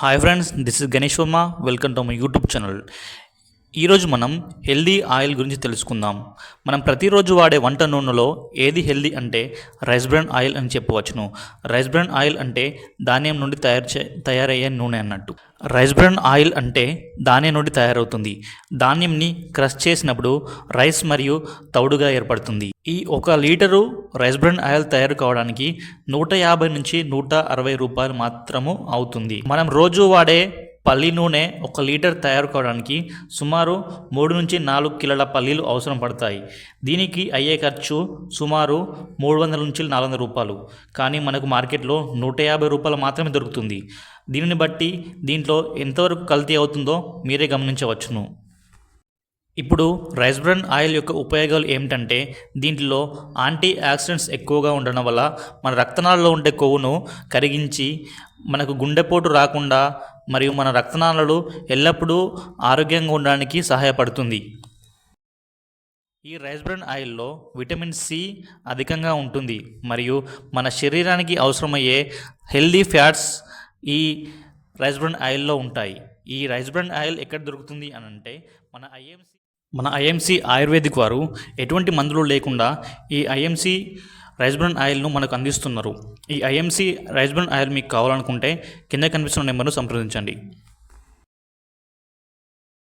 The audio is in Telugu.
Hi friends, this is Ganesh Verma. Welcome to my YouTube channel. ఈరోజు మనం హెల్దీ ఆయిల్ గురించి తెలుసుకుందాం. మనం ప్రతిరోజు వాడే వంట నూనెలో ఏది హెల్దీ అంటే రైస్ బ్రాన్ ఆయిల్ అని చెప్పవచ్చును. రైస్ బ్రాన్ ఆయిల్ అంటే ధాన్యం నుండి తయారు చే తయారయ్యే నూనె అన్నట్టు. రైస్ బ్రాన్ ఆయిల్ అంటే ధాన్యం నుండి తయారవుతుంది. ధాన్యంని క్రష్ చేసినప్పుడు రైస్ మరియు తౌడుగా ఏర్పడుతుంది. ఈ ఒక లీటరు రైస్ బ్రాన్ ఆయిల్ తయారు కావడానికి నూట యాభై నుంచి నూట అరవై రూపాయలు మాత్రము అవుతుంది. మనం రోజు వాడే పల్లి నూనె ఒక లీటర్ తయారు కావడానికి సుమారు మూడు నుంచి నాలుగు కిలోల పల్లీలు అవసరం పడతాయి. దీనికి అయ్యే ఖర్చు సుమారు మూడు వందల నుంచి నాలుగు వందల రూపాయలు. కానీ మనకు మార్కెట్లో నూట యాభై రూపాయలు మాత్రమే దొరుకుతుంది. దీనిని బట్టి దీంట్లో ఎంతవరకు కల్తీ అవుతుందో మీరే గమనించవచ్చును. ఇప్పుడు రైస్ బ్రాన్ ఆయిల్ యొక్క ఉపయోగాలు ఏమిటంటే దీంట్లో యాంటీ ఆక్సిడెంట్స్ ఎక్కువగా ఉండడం వల్ల మన రక్తనాళాల్లో ఉండే కొవ్వును కరిగించి మనకు గుండెపోటు రాకుండా మరియు మన రక్తనాళాలు ఎల్లప్పుడూ ఆరోగ్యంగా ఉండడానికి సహాయపడుతుంది. ఈ రైస్ బ్రాన్ ఆయిల్లో విటమిన్ సి అధికంగా ఉంటుంది మరియు మన శరీరానికి అవసరమయ్యే హెల్దీ ఫ్యాట్స్ ఈ రైస్ బ్రాన్ ఆయిల్లో ఉంటాయి. ఈ రైస్ బ్రాన్ ఆయిల్ ఎక్కడ దొరుకుతుంది అని అంటే మన ఐఎంసి మన ఐఎంసి ఆయుర్వేదిక్ వారు ఎటువంటి మందులు లేకుండా ఈ ఐఎంసి రైస్బ్రాన్ ఆయిల్ను మనకు అందిస్తున్నారు. ఈ ఐఎంసి రైస్బ్రన్ ఆయిల్ మీకు కావాలనుకుంటే కింద కనిపిస్తున్న నెంబర్ను సంప్రదించండి.